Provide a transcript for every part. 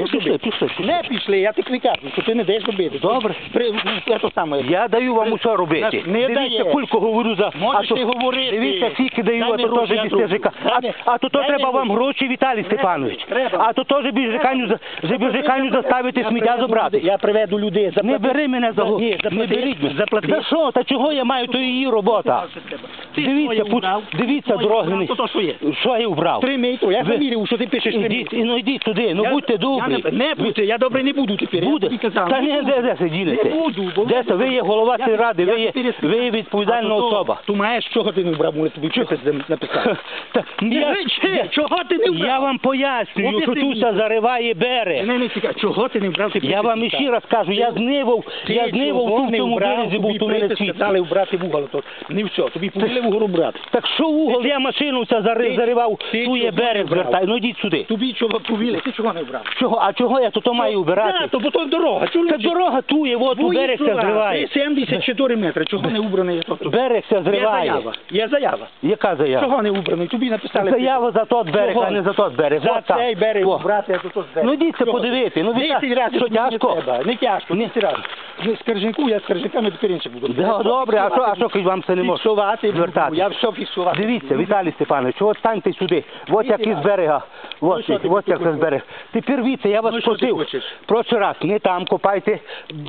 даєш Ну, пішли, робити. пішли, пішли. Не пішли, я тобі кажу, що ти не даєш робити. Добре. При, ну, це то саме. Я даю вам усе робити. Не Дивіться, кулько говорю за... Можеш ти говорити. Дивіться, скільки даю, Дай а то теж я жика. Дай А, мені- а то то дай треба мені вам гроші, Віталій Степанович. треба. А то теж без жиканю, за- за без заставити Я сміття приведу забрати. Я приведу людей. Не заплати. бери мене за Ні, голову. заплати. Не беріть мене. Заплати. За що? Та чого я маю, то її робота. Ти Дивіться, своє пу- дивіться своє дороги. убрав, не- То то, що є. Що я вбрав? Три метри, я Ви- заміряв, що ти пишеш три Ідіть, метри. ну йдіть туди, ну Я- будьте я добрі. Не, не будьте, я добрий не буду тепер. я Буде. тобі казав, Та не де, де сидінете? Не буду, бо Де це? Ви є голова Я- сільради, я ви є, ви є відповідальна то- особа. Ти маєш, чого ти не вбрав, може тобі вчитись написати. Та, я, Чи, чого ти не вбрав? я вам пояснюю, От що ти- Туся зариває берег. Мене не цікаво, чого ти не вбрав? ти Я вам припис іще раз кажу, я знивав, Ти я знивав чого в не цьому вбрав, березі, був тобі ту мене припис світ. сказали вбрати вугол. То не все, тобі повели вугол брати. Так що угол, я машину ця зари- Ти- заривав, ти тує чого берег вбрав? звертаю. Ну йдіть сюди. Тобі чого повели, ти чого не вбрав? Чого, а чого я тут маю Да, убирати? то бо дорога. Чого Та дорога тує, от у Твої берег ця зриває. 74 метри, чого не убраний? Тобто, Берег зриває. Є заява, є заява. Яка заява? Чого не убраний? Тобі написали. Заява за тот берег, а не за тот берег. За От цей берег брати, а за тот берег. Ну, йдіться подивити. Ну, Віта, Десять разів що, тяжко? не тяжко? треба. Не тяжко, не. Ну, Скарженку, я скарженками тепер інше буду. Да, добре, а що, а що крім вам це не може Фіксувати буду, звертати? я все фіксувати. Дивіться, Віталій Степанович, от станьте сюди. От як із берега. Ну, От, що ти от як з берега. Тепер віце, я вас Ну, що ти просив. хочеш? Прошу раз, не там копайте.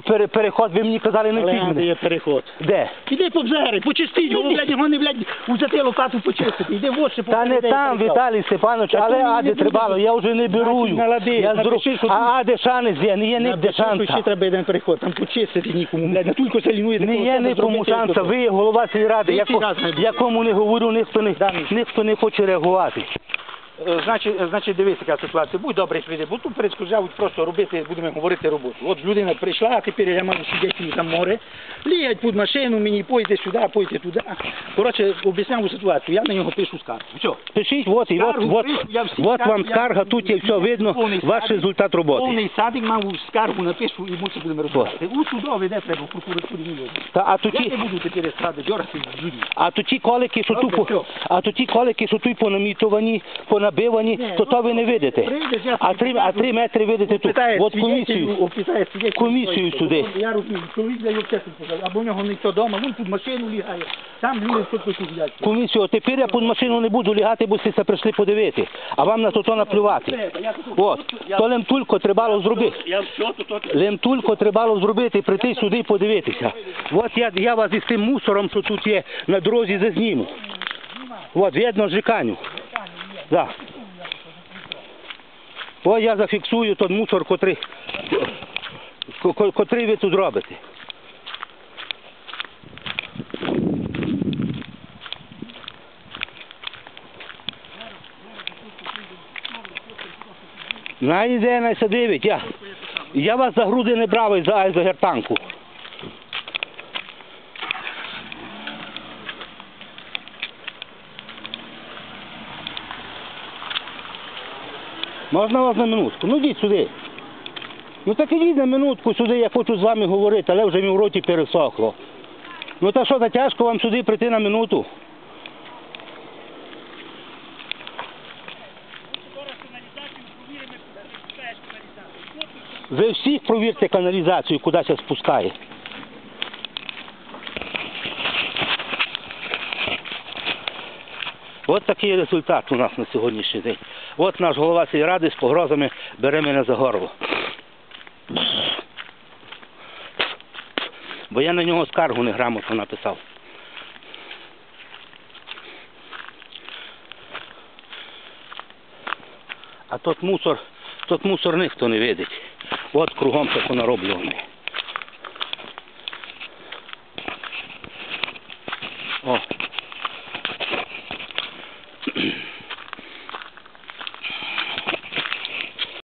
Пере, переход ви мені казали не Але де є переход. Де? Іди по бзери, почистіть, його, блядь, його не, блядь, взяти лопату почистити. Іди в очі Та не там, Віталій Степанович, Та то але аде буде. трибало, я вже не берую. налади, Я напиши, зру... що А аде шанець є, не є нігде Ще шанса. треба один переход, там почистити нікому, блядь, не тільки селінує. Не є нікому шанса, ви голова сільради, яко... якому не говорю, ніхто не, ніхто не хоче реагувати. Е, Значить, е, значить, дивись, яка ситуація. Будь добрий прийди, бо тут перешкоджають просто робити, будемо говорити роботу. От людина прийшла, а тепер я маю сидіти там море, ліять під машину, мені пойте сюди, пойте туди. Коротше, об'ясняв ситуацію, я на нього пишу скаргу. Все. Пишіть, от, і от, Скаргу от, пишу, я всі от скарги, вам я- скарга, тут є все видно, повний ваш садик, результат роботи. Повний садик мав скаргу напишу і ми це будемо розбирати. У судові де треба, в прокуратурі не. Та, а Я тут не ті, буду тепер естради дьорати в суді. а ті колики, що Добре, тут, по- все. а тут ті колики, що тут понамітовані, понабивані, Ні, то ну, то ви не видите. А три, а три метри видите тут. От комісію. Комісію сюди. Я розумію, чоловік його чесно сказав, або в нього ніхто вдома, він тут машину лягає, там люди тут тут сидять. Комісію, тепер я під машину не буду лягати, бо всі це прийшли подивити. А вам на то то наплювати. От, то лемтулько треба зробити. Все. Лемтулько треба зробити, прийти сюди і подивитися. От я, я вас із тим мусором, що тут є на дорозі, зазніму. От, видно жиканю. Да. От я зафіксую той мусор, котрий, ко- ко- котрий ви тут робите. Найде, найсадивить, я. Я вас за груди не брав і за, а Можна вас на минутку? Ну йдіть сюди. Ну так ідіть на минутку сюди, я хочу з вами говорити, але вже мені в роті пересохло. Ну та що, та тяжко вам сюди прийти на минуту? Ви всіх провірте каналізацію, куди це спускає. От такий результат у нас на сьогоднішній день. От наш голова сільради з погрозами бере мене за горло. Бо я на нього скаргу неграмотно написав. А тот мусор, тот мусор ніхто не видить. От кругом це понароблюване. О,